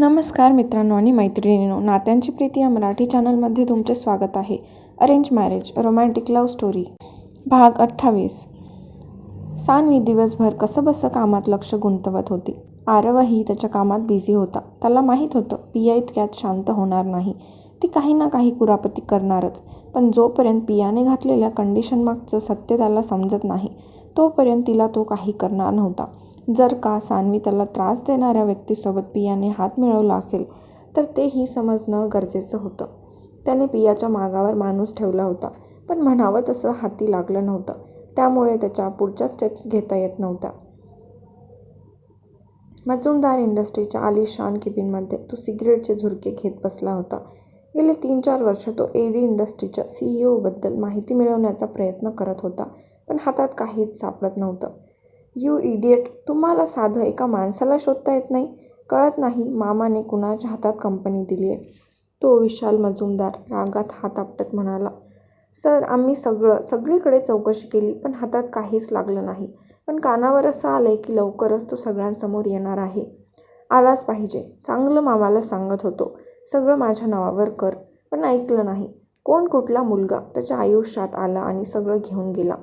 नमस्कार मित्रांनो आणि मैत्रिणींनो नात्यांची प्रीती या मराठी चॅनलमध्ये तुमचे स्वागत आहे. Arrange marriage romantic love story भाग अठ्ठावीस. सानवी दिवसभर कसंबसं कामात लक्ष गुंतवत होती. आरवही त्याच्या कामात बिझी होता. त्याला माहीत होतं पिया इतक्यात शांत होणार नाही. ती काही ना काही कुरापती करणारच. पण जोपर्यंत पियाने घातलेल्या कंडिशनमागचं सत्य त्याला समजत नाही तोपर्यंत तिला तो काही करणार नव्हता. जर का सान्वी त्याला त्रास देणाऱ्या व्यक्तीसोबत पियाने हात मिळवला असेल तर तेही समजणं गरजेचं होतं. त्याने पियाच्या मागावर माणूस ठेवला होता पण म्हणावं तसं हाती लागलं नव्हतं. त्यामुळे त्याच्या पुढच्या स्टेप्स घेता येत नव्हत्या. मजुमदार इंडस्ट्रीच्या आलिशान किबिनमध्ये तो सिगरेटचे झुरके घेत बसला होता. गेले तीन चार वर्ष तो एडी इंडस्ट्रीच्या सी ई ओबद्दल माहिती मिळवण्याचा प्रयत्न करत होता पण हातात काहीच सापडत नव्हतं. यू इडियट तुम्हाला साधं एका माणसाला शोधता येत नाही. कळत नाही मामाने कुणाच्या हातात कंपनी दिली आहे. तो विशाल मजुमदार रागात हात आपटत म्हणाला सर आम्ही सगळं सगळीकडे चौकशी केली पण हातात काहीच लागलं नाही. पण कानावर असं आलं की लवकरच तो सगळ्यांसमोर येणार आहे. आलाच पाहिजे. चांगलं मामाला सांगत होतो. सगळं माझ्या नावावर कर. पण ऐकलं नाही. कोण कुठला मुलगा त्याच्या आयुष्यात आला आणि सगळं घेऊन गेला.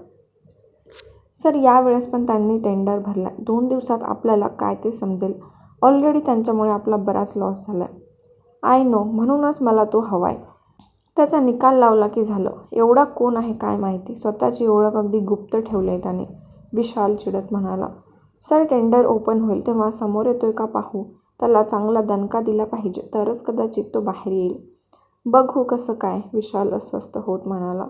सर यावेळेस पण त्यांनी टेंडर भरला दोन दिवसात आपल्याला काय ते समजेल. ऑलरेडी त्यांच्यामुळे आपला बराच लॉस झाला आहे आय नो म्हणूनच मला तो हवा आहे त्याचा निकाल लावला की झालं. एवढा कोण आहे काय माहिती? स्वतःची ओळख अगदी गुप्त ठेवली आहे त्याने. विशाल चिडत म्हणाला सर टेंडर ओपन होईल तेव्हा समोर येतोय का पाहू? त्याला चांगला दणका दिला पाहिजे तरच कदाचित तो बाहेर येईल. बघू कसं काय विशाल अस्वस्थ होत म्हणाला.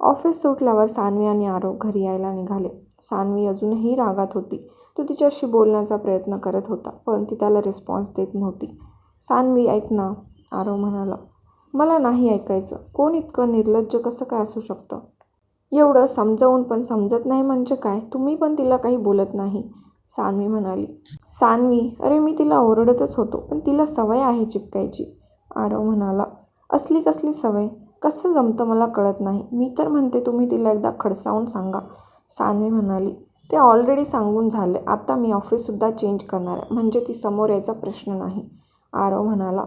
ऑफिस सुटल्यावर सानवी आणि आरव घरी यायला निघाले. सानवी अजूनही रागात होती. तो तिच्याशी बोलण्याचा प्रयत्न करत होता पण ती त्याला रिस्पॉन्स देत नव्हती. सानवी ऐक ना आरव म्हणाला. मला नाही ऐकायचं. कोण इतकं निर्लज्ज कसं काय असू शकतं? एवढं समजावून पण समजत नाही म्हणजे काय? तुम्ही पण तिला काही बोलत नाही सानवी म्हणाली. सानवी अरे मी तिला ओरडतच होतो पण तिला सवय आहे चिपकायची आरव म्हणाला. असली कसली सवय? कसं जमतं मला कळत नाही. मी तर म्हणते तुम्ही तिला एकदा खडसावून सांगा. सान्वी म्हणाली ते ऑलरेडी सांगून झाले. आता मी ऑफिससुद्धा चेंज करणार आहे. म्हणजे ती समोर यायचा प्रश्न नाही. आरव म्हणाला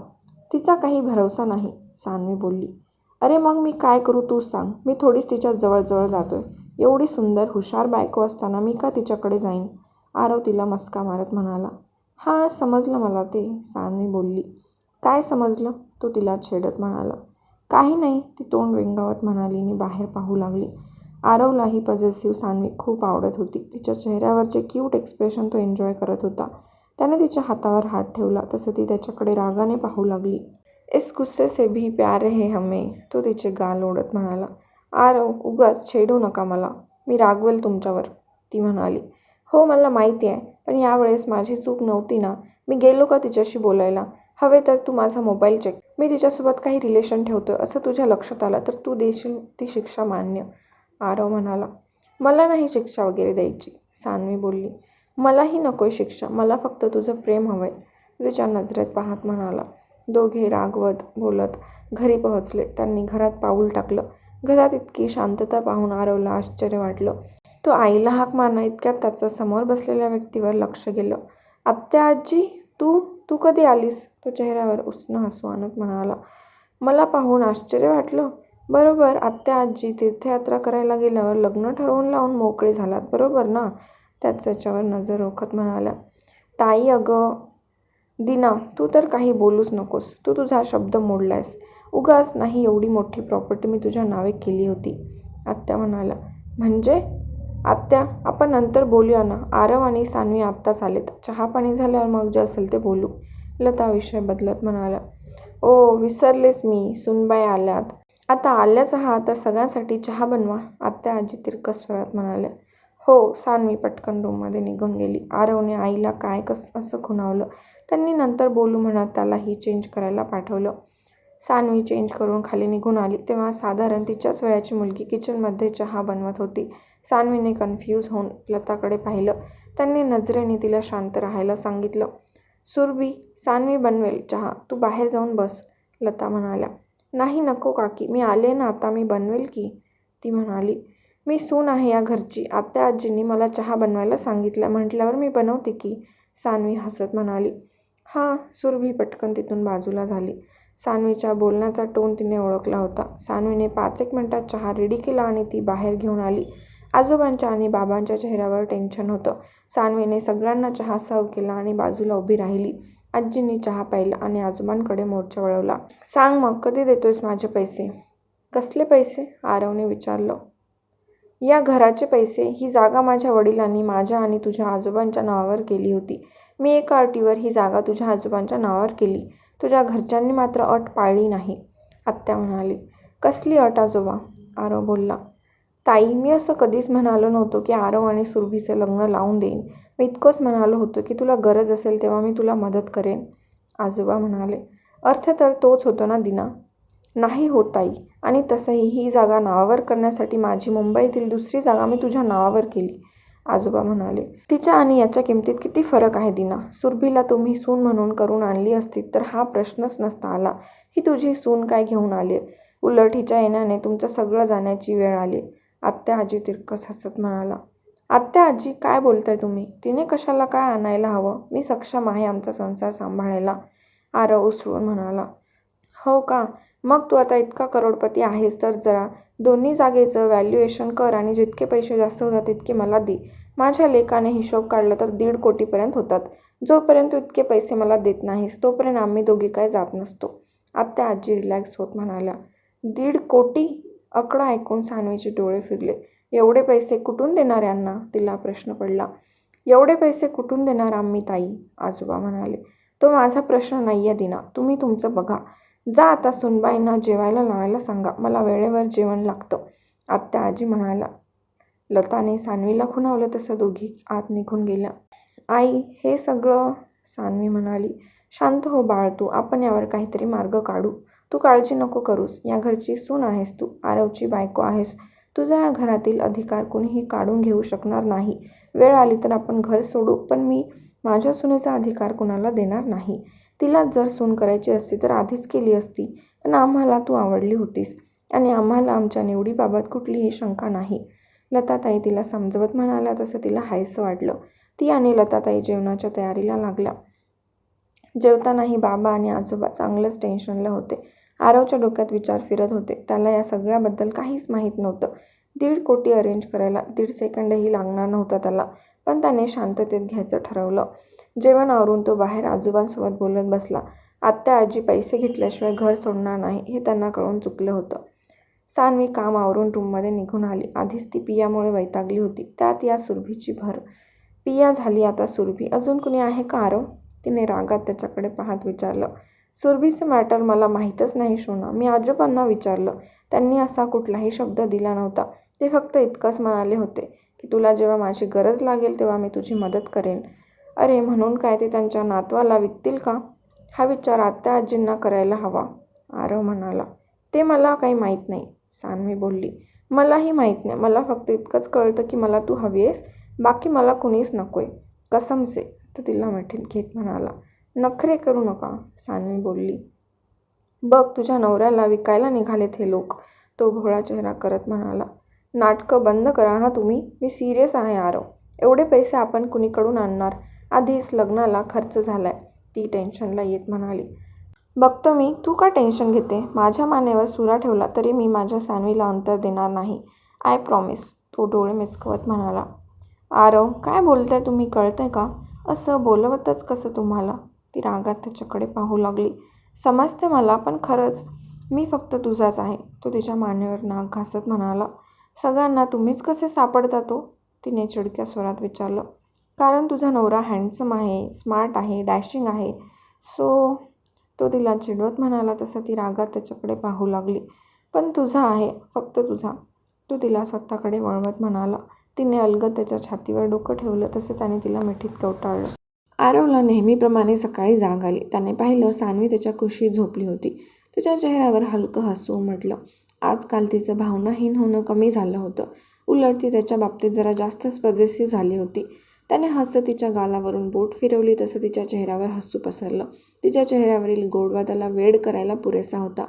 तिचा काही भरवसा नाही. सान्वी बोलली अरे मग मी काय करू तू सांग. मी थोडीच तिच्या जवळजवळ जातो आहे एवढी सुंदर हुशार बायको असताना मी का तिच्याकडे जाईन? आरव तिला मस्का मारत म्हणाला हां समजलं मला ते. सान्वी बोलली काय समजलं? तो तिला छेडत म्हणाला काही नाही ती तोंड वेंगावत म्हणाली आणि बाहेर पाहू लागली. आरवला ही पजेसिव्ह सान्वी खूप आवडत होती. तिच्या चेहऱ्यावरचे क्यूट एक्सप्रेशन तो एन्जॉय करत होता. त्याने तिच्या हातावर हात ठेवला तसं ती त्याच्याकडे रागाने पाहू लागली. इस गुस्से से भी प्यार है हमें तो तिचे गाल ओढत म्हणाला. आरव उगाच छेडू नका मला मी रागवेल तुमच्यावर ती म्हणाली. हो मला माहिती आहे पण यावेळेस माझी चूक नव्हती ना. मी गेलो का तिच्याशी बोलायला? हवे तर तू माझा मोबाईल चेक मी तिच्यासोबत काही रिलेशन ठेवतो असं तुझ्या लक्षात आलं तर तू देशील ती शिक्षा मान्य. आरव म्हणाला मला नाही शिक्षा वगैरे द्यायची सानवी बोलली. मलाही नको शिक्षा मला फक्त तुझं प्रेम हवं आहे तिच्या नजरेत पाहत म्हणाला. दोघे रागवत बोलत घरी पोहोचले. त्यांनी घरात पाऊल टाकलं. घरात इतकी शांतता पाहून आरवला आश्चर्य वाटलं. तो आईला हाक मारणं इतक्यात त्याचं समोर बसलेल्या व्यक्तीवर लक्ष गेलं. आत्या आजी तू तू कधी आलीस? तो चेहऱ्यावर उष्ण हसू आणत म्हणाला. मला पाहून आश्चर्य वाटलं. बरोबर आत्या आजी तीर्थयात्रा करायला गेल्यावर लग्न ठरवून लावून मोकळे झालात बरोबर ना? त्याच त्याच्यावर नजर रोखत म्हणाल्या. ताई अगं दिना तू तर काही बोलूच नकोस. तू तुझा शब्द मोडलायस. उगाच नाही एवढी मोठी प्रॉपर्टी मी तुझ्या नावे केली होती. आत्या म्हणाला म्हणजे? आत्या आपण नंतर बोलूया ना. आरव आणि सानवी आत्ताच आलेत. चहा पाणी झाल्यावर मग जे असेल ते बोलू. लता विषय बदलत म्हणाला. ओ विसरलेच मी. सुनबाई आल्यात. आता आल्याच आहात तर सगळ्यांसाठी चहा बनवा. आत्या आजी तिरकस स्वरात म्हणाल्या. हो सानवी पटकन रूममध्ये निघून गेली. आरवने आईला काय कस असं खुणावलं? त्यांनी नंतर बोलू म्हणत त्यालाही चेंज करायला पाठवलं. सानवी चेंज करून खाली निघून आली. तेव्हा साधारण तिच्याच वयाची मुलगी किचनमध्ये चहा बनवत होती. सान्वीने कन्फ्यूज होऊन लताकडे पाहिलं. त्यांनी नजरेने तिला शांत राहायला सांगितलं. सुरभी सान्वी बनवेल चहा. तू बाहेर जाऊन बस लता म्हणाल्या. नाही नको काकी. मी आले ना आता मी बनवेल की? ती म्हणाली. मी सून आहे या घरची. आत्या आजींनी मला चहा बनवायला सांगितलं. म्हटल्यावर मी बनवते की? सान्वी हसत म्हणाली. हां सुरभी पटकन तिथून बाजूला झाली. सान्वीच्या बोलण्याचा टोन तिने ओळखला होता. सान्वीने पाच एक मिनटात चहा रेडी केला आणि ती बाहेर घेऊन आली. आजोबांच्या आणि बाबांच्या चेहऱ्यावर टेन्शन होतं. सानवीने सगळ्यांना चहा सर्व केला आणि बाजूला उभी राहिली. आजींनी चहा प्यायला आणि आजोबांकडे मोर्चा वळवला. सांग मग कधी देतोयस माझे पैसे? कसले पैसे? आरवने विचारलं. या घराचे पैसे. ही जागा माझ्या वडिलांनी माझ्या आणि तुझ्या आजोबांच्या नावावर केली होती. मी एका अटीवर ही जागा तुझ्या आजोबांच्या नावावर केली. तुझ्या घरच्यांनी मात्र अट पाळली नाही. आत्या म्हणाली. कसली अट आजोबा? आरव बोलला. ताई मी असं कधीच म्हणालो नव्हतो की आरव आणि सुरभीचं लग्न लावून देईन. मी इतकंच म्हणालो होतो की तुला गरज असेल तेव्हा मी तुला मदत करेन आजोबा म्हणाले. अर्थ तर तोच होतो ना दिना? नाही होत ताई. आणि तसंही ही जागा नावावर करण्यासाठी माझी मुंबईतील दुसरी जागा मी तुझ्या नावावर केली आजोबा म्हणाले. तिच्या आणि याच्या किमतीत किती फरक आहे दिना? सुरभीला तुम्ही सून म्हणून करून आणली असती तर हा प्रश्नच नसता आला. ही तुझी सून काय घेऊन आली उलट हिच्या येण्याने तुमचं सगळं जाण्याची वेळ आली आत्या आजी तिरकस हसत म्हणाला आत्या आजी काय बोलताय तुम्ही? तिने कशाला काय आणायला हवं? मी सक्षम आहे आमचा संसार सांभाळायला. आरव उसळून म्हणाला हो का? मग तू आता इतका करोडपती आहेस तर जरा दोन्ही जागेचं व्हॅल्युएशन कर आणि जितके पैसे जास्त होतात तितके मला दे. माझ्या लेखाने हिशोब काढला तर दीड कोटीपर्यंत होतात. जोपर्यंत इतके पैसे मला देत नाहीस तोपर्यंत आम्ही दोघी काय जात नसतो. आत्या आजी रिलॅक्स होत म्हणाल्या दीड कोटी? आकडा ऐकून सानवीचे डोळे फिरले. एवढे पैसे कुठून देणार यांना? तिला प्रश्न पडला. एवढे पैसे कुठून देणार आम्ही ताई? आजोबा म्हणाले. तो माझा प्रश्न नाही आहे दिना. तुम्ही तुमचं बघा. जा आता सुनबाईंना जेवायला लावायला सांगा. मला वेळेवर जेवण लागतं. आत्या आजी म्हणाला. लताने सानवीला खुणावलं तसं दोघी आत निघून गेल्या. आई हे सगळं सानवी म्हणाली. शांत हो बाळ तू. आपण यावर काहीतरी मार्ग काढू. तू काळजी नको करूस. या घरची सून आहेस तू. आरवची बायको आहेस. तुझा या घरातील अधिकार कुणीही काढून घेऊ शकणार नाही. वेळ आली तर आपण घर सोडू पण मी माझ्या सुनेचा अधिकार कुणाला देणार नाही. तिला जर सून करायची असती तर आधीच केली असती पण आम्हाला तू आवडली होतीस आणि आम्हाला आमच्या निवडीबाबत कुठलीही शंका नाही. लताताई तिला समजवत म्हणाल्या तसं तिला हायसं वाटलं. ती आणि लताताई जेवणाच्या तयारीला लागल्या. जेवतानाही बाबा आणि आजोबा चांगलंच टेन्शनला होते. आरवच्या डोक्यात विचार फिरत होते. त्याला या सगळ्याबद्दल काहीच माहीत नव्हतं. दीड कोटी अरेंज करायला दीड सेकंडही लागणार नव्हता त्याला. पण त्याने शांततेत घ्यायचं ठरवलं. जेवण आवरून तो बाहेर आजोबांसोबत बोलत बसला. आत्या आजी पैसे घेतल्याशिवाय घर सोडणार नाही हे त्यांना कळून चुकलं होतं. सानवी काम आवरून रूममध्ये निघून आली. आधीच ती पियामुळे वैतागली होती. त्यात या सुरभीची भर. पिया झाली आता सुरभी. अजून कुणी आहे का आरव तिने रागात त्याच्याकडे पाहत विचारलं. सुरभीचं मॅटर मला माहीतच नाही शोना मी आजोबांना विचारलं. त्यांनी असा कुठलाही शब्द दिला नव्हता. ते फक्त इतकंच म्हणाले होते की तुला जेव्हा माझी गरज लागेल तेव्हा मी तुझी मदत करेन. अरे म्हणून काय ते त्यांच्या नातवाला विकतील का? हा विचार आत्या आजींना करायला हवा आरव म्हणाला. ते मला काही माहीत नाही सानवी बोलली. मलाही माहीत नाही. मला फक्त इतकंच कळतं की मला तू हवी आहेस. बाकी मला कुणीच नको आहे कसमसे तो तिला मिठीत घेत म्हणाला. नखरे करू नका सानवी बोलली. बघ तुझ्या नवऱ्याला विकायला निघालेत हे लोक तो भोळा चेहरा करत म्हणाला. नाटकं बंद करा ना तुम्ही मी सिरियस आहे आरव. एवढे पैसे आपण कुणीकडून आणणार? आधीच लग्नाला खर्च झालाय. ती टेन्शनला येत म्हणाली. बघतो मी तू का टेन्शन घेते? माझ्या मानेवर सुरा ठेवला तरी मी माझ्या सानवीला अंतर देणार नाही. आय प्रॉमिस तो डोळे मिचकवत म्हणाला. आरव काय बोलताय तुम्ही कळतंय का? असं बोलवतच कसं तुम्हाला? ती रागात त्याच्याकडे पाहू लागली. समजते मला पण खरंच मी फक्त तुझाच आहे तो तिच्या मानेवर नाक घासत म्हणाला. सगळ्यांना तुम्हीच कसे सापडता तो? तिने चिडक्या स्वरात विचारलं. कारण तुझा नवरा हँडसम आहे स्मार्ट आहे डॅशिंग आहे. सो तो तिला चिडवत म्हणाला तसं ती रागात त्याच्याकडे पाहू लागली. पण तुझा आहे फक्त तुझा तो तिला स्वतःकडे वळवत म्हणाला. तिने अलगद त्याच्या छातीवर डोकं ठेवलं तसं त्याने तिला मिठीत कवटाळलं. आरवला नेहमीप्रमाणे सकाळी जाग आली. त्याने पाहिलं सानवी त्याच्या कुशीत झोपली होती. तिच्या चेहऱ्यावर हलकं हसू उमटलं आजकाल तिचं भावनाहीन होणं कमी झालं होतं. उलट ती त्याच्या बाबतीत जरा जास्तच पॉझिटिव्ह झाली होती. त्याने हसं तिच्या गालावरून बोट फिरवली तसं तिच्या चेहऱ्यावर हसू पसरलं. तिच्या चेहऱ्यावरील गोडवा त्याला वेड करायला पुरेसा होता.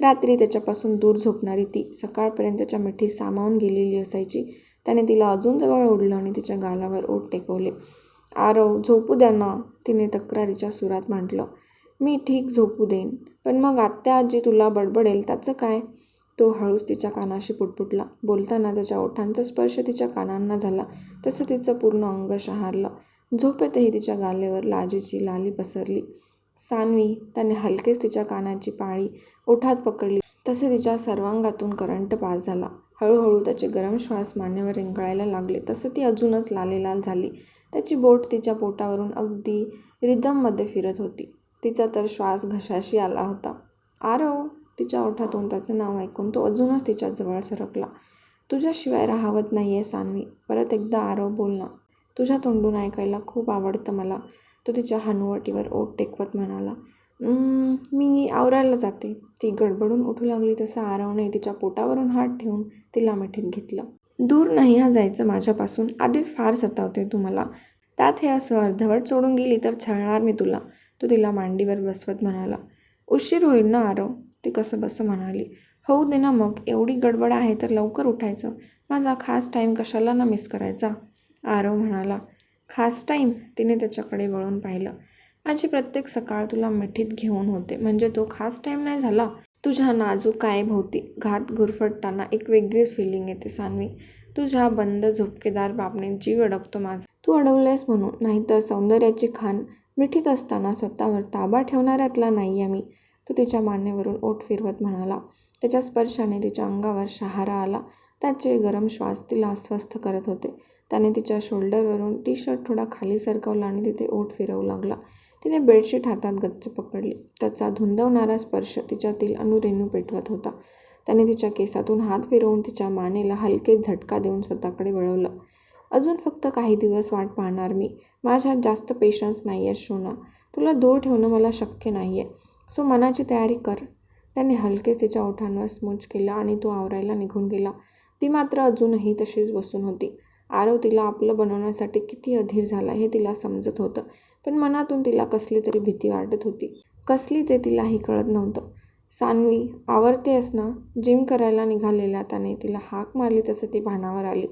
रात्री त्याच्यापासून दूर झोपणारी ती सकाळपर्यंत त्याच्या मिठी सामावून गेलेली असायची. त्याने तिला अजून जवळ ओढलं आणि तिच्या गालावर ओठ टेकवले. आरव झोपू द्या ना तिने तक्रारीच्या सुरात म्हटलं. मी ठीक झोपू देईन पण मग आत्या आजी तुला बडबडेल त्याचं काय? तो हळूच तिच्या कानाशी पुटपुटला. बोलताना त्याच्या ओठांचा स्पर्श तिच्या कानांना झाला. तसं तिचं पूर्ण अंग शहारलं. झोपेतही तिच्या गालेवर लाजेची लाली पसरली. सानवी त्याने हलकेच तिच्या कानाची पाळी ओठात पकडली. तसे तिच्या सर्वांगातून करंट पास झाला. हळूहळू त्याचे गरम श्वास मानेवर रिंगळायला लागले. तसं ती अजूनच लालेलाल झाली. त्याची बोट तिच्या पोटावरून अगदी रिदममध्ये फिरत होती. तिचा तर श्वास घशाशी आला होता. आरव तिच्या ओठातून त्याचं नाव ऐकून तो अजूनच तिच्या जवळ सरकला. तुझ्याशिवाय राहावत नाही आहे सान्वी. परत एकदा आरव बोल ना. तुझ्या तोंडून ऐकायला खूप आवडतं मला. तो तिच्या हनुवटीवर ओठ टेकवत म्हणाला. मी आवरायला जाते. ती गडबडून उठू लागली तसं आरवने तिच्या पोटावरून हात ठेवून तिला मिठीत घेतलं. दूर नाही हा जायचं माझ्यापासून. आधीच फार सतावते तुम्हाला. त्यात हे असं अर्धवट सोडून गेली तर छळणार मी तुला. तो तिला मांडीवर बसवत म्हणाला. उशीर होईल ना आरव? ती कसं बसं म्हणाली. होऊ दे ना मग. एवढी गडबड आहे तर लवकर उठायचं. माझा खास टाईम कशाला ना मिस करायचा? आरव म्हणाला. खास टाईम तिने त्याच्याकडे वळून पाहिलं. माझी प्रत्येक सकाळ तुला मिठीत घेऊन होते. म्हणजे तो खास टाईम नाही झाला? तुझ्या नाजूक कायभोवती घात गुरफटताना एक वेगळीच फिलिंग येते सान्वी. तुझ्या बंद झोपकेदार बाबणीत जीव अडकतो माझा. तू अडवलेस म्हणून नाहीतर सौंदर्याची खान मिठीत असताना स्वतःवर ताबा ठेवणाऱ्यातला नाही आहे मी. तो तिच्या मान्यवरून ओठ फिरवत म्हणाला. त्याच्या स्पर्शाने तिच्या अंगावर शहारा आला. त्याचे गरम श्वास तिला अस्वस्थ करत होते. त्याने तिच्या शोल्डरवरून टी शर्ट थोडा खाली सरकवला आणि तिथे ओठ फिरवू लागला. तिने बेडशीट हातात गच्च पकडली. त्याचा धुंदवणारा स्पर्श तिच्यातील अनुरेणू पेटवत होता. त्याने तिच्या केसातून हात फिरवून तिच्या मानेला हलके झटका देऊन स्वतःकडे वळवलं. अजून फक्त काही दिवस वाट पाहणार मी. माझ्यात जास्त पेशन्स नाही आहे शोना तुला दूर ठेवणं मला शक्य नाही आहे सो मनाची तयारी कर. त्याने हलकेच तिच्या ओठांवर स्मूच केला आणि तो आवरायला निघून गेला. ती मात्र अजूनही तशीच बसून होती. आरव तिला आपलं बनवण्यासाठी किती अधीर झाला हे तिला समजत होतं. पण मनातून तिला कसली तरी भीती वाटत होती. कसली ते तिलाही कळत नव्हतं. सान्वी आवरतेस ना जिम करायला निघालेल्या त्याने तिला हाक मारली तसं ती भानावर आली.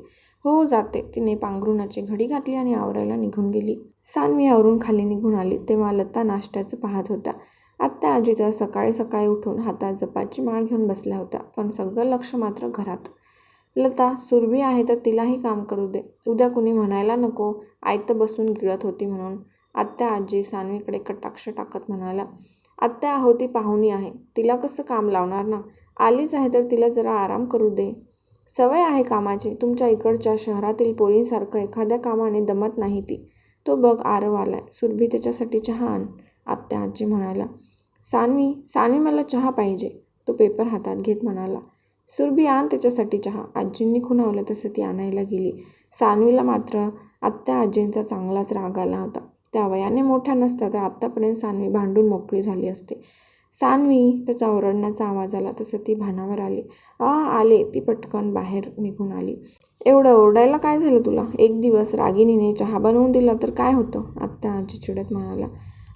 हो जाते. तिने पांघरुणाची घडी घातली आणि आवरायला निघून गेली. सान्वी आवरून खाली निघून आली. तेव्हा लता नाश्त्याचं पाहत होत्या. आत्या आजी तर सकाळी सकाळी उठून हातात जपाची माळ घेऊन बसल्या होत्या पण सगळं लक्ष मात्र घरात. लता सुरभी आहे तर तिलाही काम करू दे. उद्या कुणी म्हणायला नको आयतं बसून गिळत होती म्हणून. आत्या आजी सानवीकडे कटाक्ष टाकत म्हणाला आत्या होती पाहुणी आहे. तिला कसं काम लावणार ना? आलीच आहे तर तिला जरा आराम करू दे. सवय आहे कामाची. तुमच्या इकडच्या शहरातील पोरींसारखं एखाद्या कामाने दमत नाही ती. तो बघ आरव आलाय. सुरभी त्याच्यासाठी चहा आण. आत्या आजी म्हणाला सानवी सानवी मला चहा पाहिजे. तो पेपर हातात घेत म्हणाला सुरभी आण त्याच्यासाठी चहा. आजींनी खुणावलं तसं ती आणायला गेली. सानवीला मात्र आत्या आजींचा चांगलाच राग आला होता. त्या वयाने मोठ्या नसत्या तर आत्तापर्यंत सानवी भांडून मोकळी झाली असते. सानवी त्याचा ओरडण्याचा आवाज आला तसं ती भानावर आली. आ आले. ती पटकन बाहेर निघून आली. एवढं ओरडायला काय झालं तुला? एक दिवस रागिनीने चहा बनवून दिला तर काय होतं? आत्ता आजी चिडत म्हणाला.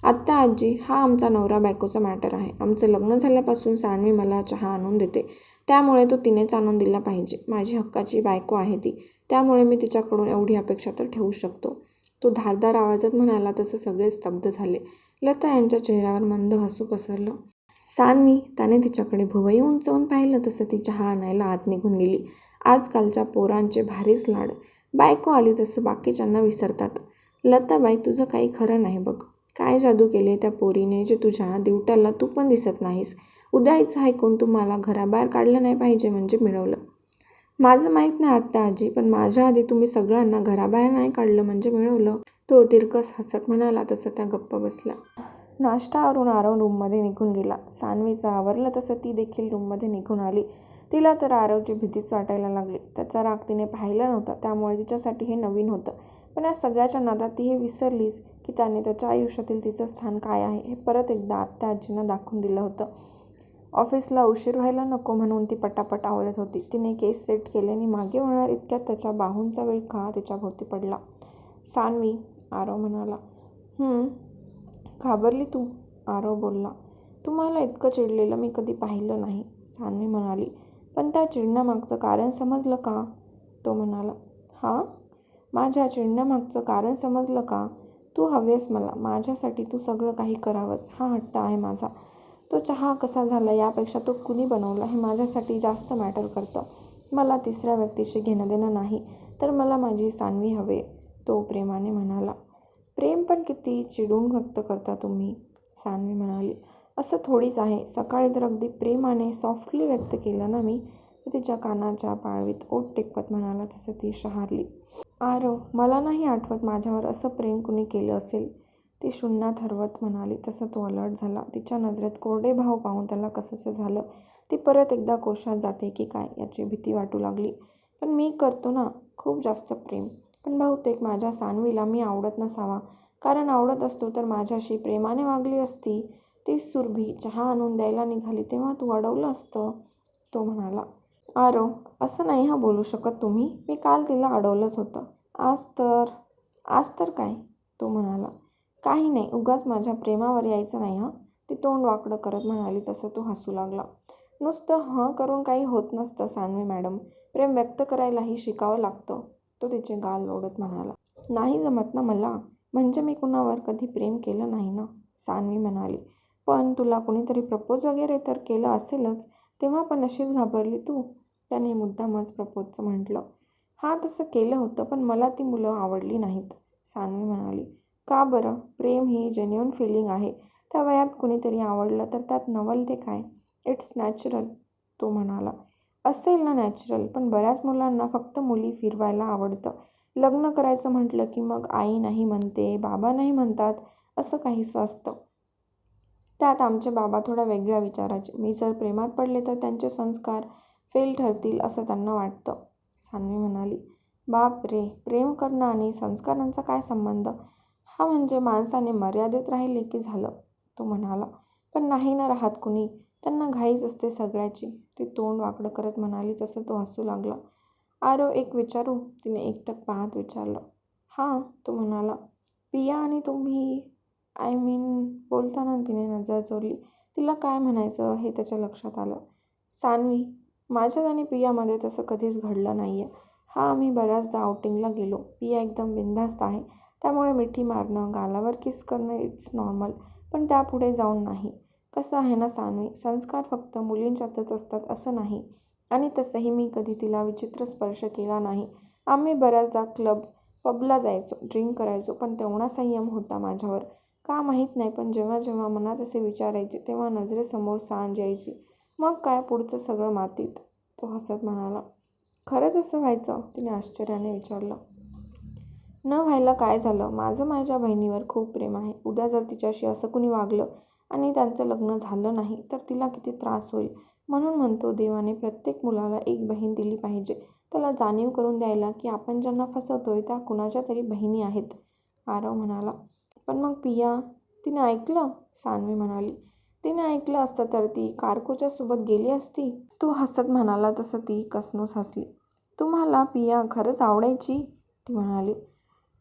आत्ता आजी हा आमचा नवरा बायकोचा मॅटर आहे. आमचं लग्न झाल्यापासून सानवी मला चहा आणून देते. त्यामुळे तो तिनेच आणून दिला पाहिजे. माझी हक्काची बायको आहे ती. त्यामुळे मी तिच्याकडून एवढी अपेक्षा तर ठेवू शकतो. तो धारदार आवाजात म्हणाला तसं सगळे स्तब्ध झाले. लता यांच्या चेहऱ्यावर मंद हसू पसरलं. सान्वी त्याने तिच्याकडे भुवई उंचवून पाहिलं तसं ती चहा आणायला आत निघून गेली. आजकालच्या पोरांचे भारीच लाड. बायको आली तसं बाकीच्यांना विसरतात. लताबाई तुझं काही खरं नाही बघ. काय जादू केले त्या पोरीने जे तुझ्या दिवट्याला तू पण दिसत नाहीस? उद्याच ऐकून तू मला घराबाहेर काढलं नाही पाहिजे म्हणजे मिळवलं. माझं माहीत नाही आत्ता आजी. पण माझ्या आधी तुम्ही सगळ्यांना घराबाहेर नाही काढलं म्हणजे मिळवलं. तो तिरकस हसत म्हणाला तसं त्या गप्प बसल्या. नाश्तावरून आरव रूममध्ये निघून गेला. सानवीचा आवरलं तसं ती देखील रूममध्ये निघून आली. तिला तर आरवची भीतीच वाटायला लागली. त्याचा राग तिने पाहिला नव्हता त्यामुळे तिच्यासाठी हे नवीन होतं. पण या सगळ्याच्या नादात ती हे विसरलीच की त्याने त्याच्या आयुष्यातील तिचं स्थान काय आहे हे परत एकदा आत्या आजींना दाखवून दिलं होतं. ऑफिसला उशीर व्हायला नको म्हणून ती पटापट आवडत होती. तिने केस सेट केले आणि मागे वळणार इतक्यात त्याच्या बाहूंचा विळखा तिच्या भोवती पडला. सानवी आरव म्हणाला घाबरली तू? आरव बोलला तुम्हाला इतकं चिडलेलं मी कधी पाहिलं नाही. सानवी म्हणाली पण त्या चिडण्यामागचं कारण समजलं का? तो म्हणाला हां? माझ्या चिडण्यामागचं कारण समजलं का? तू हवेस मला. माझ्यासाठी तू सगळं काही करावंस. हा हट्ट आहे माझा. तो चहा कसा झाला यापेक्षा तो कुणी बनवला हे माझ्यासाठी जास्त मॅटर करतं. मला तिसऱ्या व्यक्तीशी घेणं देणं नाही तर मला माझी सानवी हवे तो प्रेमाने म्हणाला. प्रेम पण किती चिडून व्यक्त करता तुम्ही सानवी म्हणाली. असं थोडीच आहे. सकाळी तर अगदी प्रेमाने सॉफ्टली व्यक्त केलं ना मी तर तिच्या कानाच्या पाळवीत ओट टेकवत म्हणाला तसं ती शहारली. आरव मला नाही आठवत माझ्यावर असं प्रेम कुणी केलं असेल. ती शून्यात हरवत म्हणाली. तसं तो अलर्ट झाला. तिच्या नजरेत कोरडे भाव पाहून त्याला कसंसं झालं? ती परत एकदा कोशात जाते की काय याची भीती वाटू लागली. पण मी करतो ना खूप जास्त प्रेम. पण बहुतेक माझ्या सानवीला मी आवडत नसावा. कारण आवडत असतो तर माझ्याशी प्रेमाने वागली असती. ती सुरभी चहा आणून द्यायला निघाली तेव्हा तू अडवलं असतं तो म्हणाला. आरो असं नाही हा बोलू शकत तुम्ही. मी काल तिला अडवलंच होतं. आज तर आज तर काय? तो म्हणाला. काही नाही उगाच माझ्या प्रेमावर यायचं नाही हां. ती तोंड वाकडं करत म्हणाली तसं तो हसू लागला. नुसतं हं करून काही होत नसतं सानवी मॅडम. प्रेम व्यक्त करायलाही शिकावं लागतं तो तिचे गाल लोडत म्हणाला. नाही जमत ना मला म्हणजे मी कुणावर कधी प्रेम केलं नाही ना सानवी म्हणाली. पण तुला कुणीतरी प्रपोज वगैरे तर केलं असेलच तेव्हा पण अशीच घाबरली तू? त्याने मुद्दामच प्रपोजचं म्हटलं. हां तसं केलं होतं पण मला ती मुलं आवडली नाहीत सानवी म्हणाली. का बरं? प्रेम ही जेन्युन फिलिंग आहे. त्या वयात कुणीतरी आवडलं तर त्यात नवल ते काय? इट्स नॅचरल तो म्हणाला. असेल ना नॅचरल पण बऱ्याच मुलांना फक्त मुली फिरवायला आवडतं. लग्न करायचं म्हटलं की मग आई नाही म्हणते बाबा नाही म्हणतात असं काहीसं असतं. त्यात आमचे बाबा थोड्या वेगळ्या विचाराचे. मी जर प्रेमात पडले तर त्यांचे संस्कार फेल ठरतील असं त्यांना वाटतं. सान्वी म्हणाली बाप रे प्रेम करणं आणि संस्कारांचा काय संबंध? हा म्हणजे माणसाने मर्यादेत राहिले की झालं तो म्हणाला. पण नाही ना राहत कुणी. त्यांना घाईच असते सगळ्याची. ती तोंड वाकडं करत म्हणाली तसं तो हसू लागला. आरो एक विचारू? तिने एकटक पाहत विचारलं. हां तो म्हणाला. पिया आणि तुम्ही आय मीन बोलताना तिने नजर चोरली. तिला काय म्हणायचं हे त्याच्या लक्षात आलं. सानवी माझ्यात आणि पियामध्ये तसं कधीच घडलं नाही आहे हा आम्ही बऱ्याचदा आउटिंगला गेलो. पिया एकदम बिनधास्त आहे. त्यामुळे मिठी मारणं गालावर किस करणं इट्स नॉर्मल पण त्यापुढे जाऊन नाही. कसं आहे ना सानवी? संस्कार फक्त मुलींच्यातच असतात असं नाही. आणि तसंही मी कधी तिला विचित्र स्पर्श केला नाही. आम्ही बऱ्याचदा क्लब पबला जायचो ड्रिंक करायचो पण तेवढा संयम होता माझ्यावर. का माहीत नाही पण जेव्हा जेव्हा मनात असे विचारायचे तेव्हा नजरेसमोर सांज यायची. मग काय पुढचं सगळं मातीत? तो हसत म्हणाला. खरंच असं व्हायचं? तिने आश्चर्याने विचारलं. न व्हायला काय झालं? माझं माझ्या बहिणीवर खूप प्रेम आहे. उद्या जर तिच्याशी असं कुणी वागलं आणि त्यांचं लग्न झालं नाही तर तिला किती त्रास होईल? म्हणून म्हणतो देवाने प्रत्येक मुलाला एक बहीण दिली पाहिजे. त्याला जाणीव करून द्यायला की आपण ज्यांना फसवतोय त्या कुणाच्या तरी बहिणी आहेत. आरव म्हणाला. पण मग पिया तिने ऐकलं? सानवी म्हणाली. तिने ऐकलं असतं तर ती कारकोच्या सोबत गेली असती? तू हसत म्हणाला तसं ती कसनूस हसली. तुम्हाला पिया खरंच आवडायची? ती म्हणाली.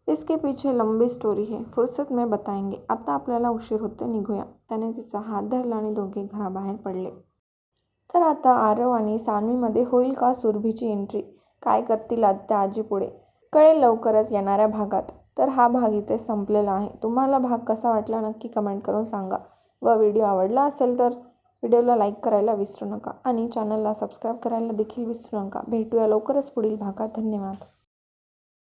इसके पीछे लंबी स्टोरी है। फुर्सत में बताएंगे। आता आपल्याला उशीर होते निघूया। त्याने तिचा हात धरला आणि दोघे घराबाहेर पडले। तर आता आरव आणि सानवीमध्ये होईल का सुरभीची एंट्री काय करतील आत्या आजी पुढे? कळेल लवकरच येणाऱ्या भागात. तर हा भाग इथे संपलेला आहे. तुम्हाला भाग कसा वाटला नक्की कमेंट करून सांगा. व व्हिडिओ आवडला असेल तर व्हिडिओला लाईक करायला विसरू नका. आणि चॅनलला सबस्क्राईब करायला देखील विसरू नका. भेटूया लवकरच पुढील भागात. धन्यवाद.